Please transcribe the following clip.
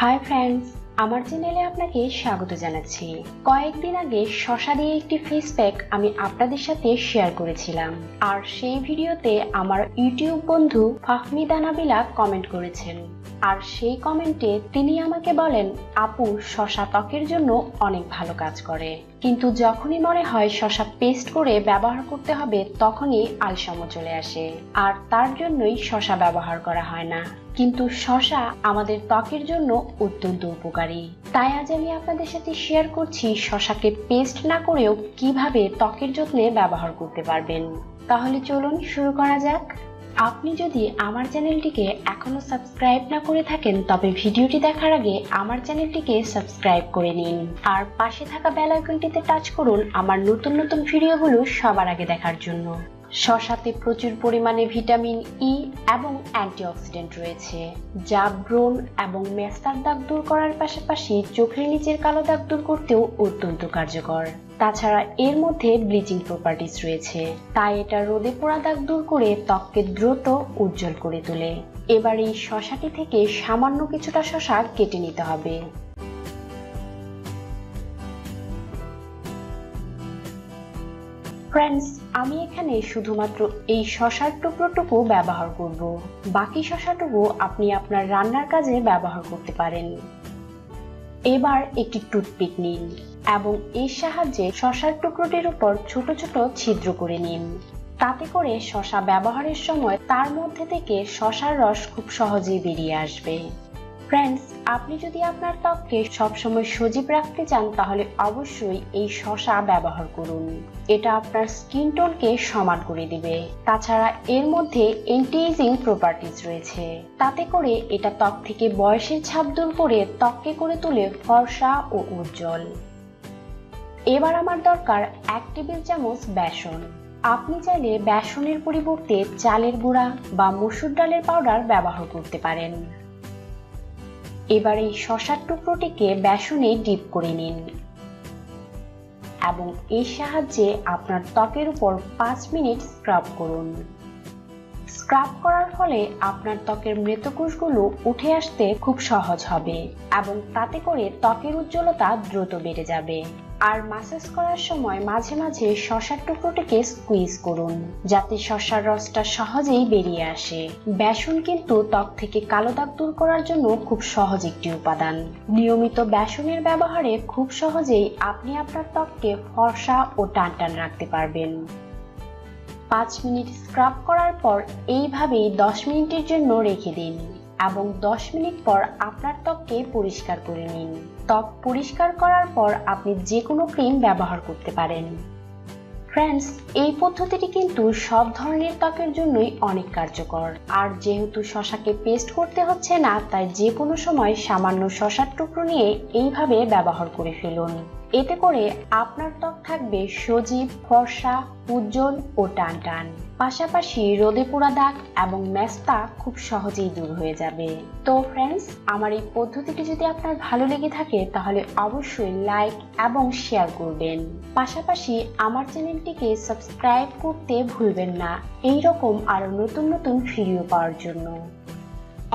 Hi friends আমার চ্যানেলে আপনাকে স্বাগত জানাচ্ছি। কয়েকদিন আগে শশা দিয়ে একটি ফেস প্যাক আমি আপনাদের সাথে শেয়ার করেছিলাম। আর সেই ভিডিওতে আমার ইউটিউব বন্ধু ফাহমিদা নাবিলা কমেন্ট করেছেন। আর সেই কমেন্টে তিনি আমাকে বলেন, আপু, শশা ত্বকের জন্য অনেক ভালো কাজ করে। কিন্তু যখনই মনে হয় শশা পেস্ট করে ব্যবহার করতে হবে, তখনই আলসামো চলে আসে। আর তার জন্যই শশা ব্যবহার করা হয় না। কিন্তু শশা আমাদের ত্বকের জন্য অত্যন্ত উপকারী। তাই আজ আমি আপনাদের সাথে শেয়ার করছি শশাকে পেস্ট না করেও কীভাবে ত্বকের যত্নে ব্যবহার করতে পারবেন। তাহলে চলুন শুরু করা যাক। আপনি যদি আমার চ্যানেলটিকে এখনও সাবস্ক্রাইব না করে থাকেন, তবে ভিডিওটি দেখার আগে আমার চ্যানেলটিকে সাবস্ক্রাইব করে নিন। আর পাশে থাকা বেল আইকনটিতে টাচ করুন আমার নতুন নতুন ভিডিওগুলো সবার আগে দেখার জন্য। শশাতে প্রচুর পরিমাণে ভিটামিন ই এবং অ্যান্টিঅক্সিডেন্ট রয়েছে, যা ব্রণ এবং মেস্তার দাগ দূর করার পাশাপাশি চোখের নিচের কালো দাগ দূর করতেও অত্যন্ত কার্যকর। তাছাড়া এর মধ্যে ব্লিচিং প্রপার্টিস রয়েছে, তাই এটা রোদে পোড়া দাগ দূর করে ত্বককে দ্রুত উজ্জ্বল করে তোলে। এবার এই শশাটি থেকে সামান্য কিছুটা শশা কেটে নিতে হবে। ফ্রেন্ডস আমি এখানে শুধুমাত্র এই শশার টুকরোটুকু ব্যবহার করব। বাকি শশাটুকু আপনি আপনার রান্নার কাজে ব্যবহার করতে পারেন। এবার একটি টুথপিক নিন এবং এর সাহায্যে শশার টুকরোটির উপর ছোট ছোট ছিদ্র করে নিন। তাতে করে শশা ব্যবহারের সময় তার মধ্যে থেকে শশার রস খুব সহজেই বেরিয়ে আসবে। ফ্রেন্ডস আপনি যদি আপনার ত্বককে সবসময় সজীব রাখতে চান, তাহলে অবশ্যই এই শশা ব্যবহার করুন। এটা আপনার স্কিন টোনকে সমান করে দিবে। তাছাড়া এর মধ্যে অ্যান্টি এজিং প্রপার্টিজ রয়েছে। তাতে করে এটা ত্বক থেকে বয়সের ছাপ দূর করে ত্বককে করে তোলে ফর্সা ও উজ্জ্বল। এবার আমার দরকার এক টেবিল চামচ বেসন। আপনি চাইলে বেসনের পরিবর্তে চালের গুঁড়া বা মসুর ডালের পাউডার ব্যবহার করতে পারেন। এবার এই শশার টুকরোটিকে বেসনে ডিপ করে নিন। এবং এর সাহায্যে আপনার ত্বকের উপর পাঁচ মিনিট স্ক্রাব করুন। স্ক্রাব করার ফলে আপনার ত্বকের মৃতকোষগুলো উঠে আসতে খুব সহজ হবে এবং তাতে করে ত্বকের উজ্জ্বলতা দ্রুত বেড়ে যাবে। আর মাসাজ করার সময় মাঝে মাঝে শশার টুকরোটিকে স্কুইজ করুন, যাতে শশার রসটা সহজেই বেরিয়ে আসে। বেসন কিন্তু ত্বক থেকে কালো দাগ দূর করার জন্য খুব সহজ একটি উপাদান। নিয়মিত বেসনের ব্যবহারে খুব সহজেই আপনি আপনার ত্বককে ফর্সা ও টান টান রাখতে পারবেন। পাঁচ মিনিট স্ক্রাব করার পর এইভাবেই দশ মিনিটের জন্য রেখে দিন। এবং দশ মিনিট পর আপনার ত্বককে পরিষ্কার করে নিন। ত্বক পরিষ্কার করার পর আপনি যে কোনো ক্রিম ব্যবহার করতে পারেন। ফ্রেন্ডস এই পদ্ধতিটি কিন্তু সব ধরনের ত্বকের জন্যই অনেক কার্যকর। আর যেহেতু শশাকে পেস্ট করতে হচ্ছে না, তাই যে কোনো সময় সামান্য শশার টুকরো নিয়ে এইভাবে ব্যবহার করে ফেলুন। এতে করে আপনার ত্বক থাকবে সজীব, ফর্সা, উজ্জ্বল ও টান টান পাশাপাশি রোদে পোড়া দাগ এবং ম্যাস্তা খুব সহজেই দূর হয়ে যাবে। তো ফ্রেন্ডস আমার এই পদ্ধতিটি যদি আপনার ভালো লেগে থাকে, তাহলে অবশ্যই লাইক এবং শেয়ার করবেন। পাশাপাশি আমার চ্যানেলটিকে সাবস্ক্রাইব করতে ভুলবেন না। এই রকম আরও নতুন নতুন ভিডিও পাওয়ার জন্য।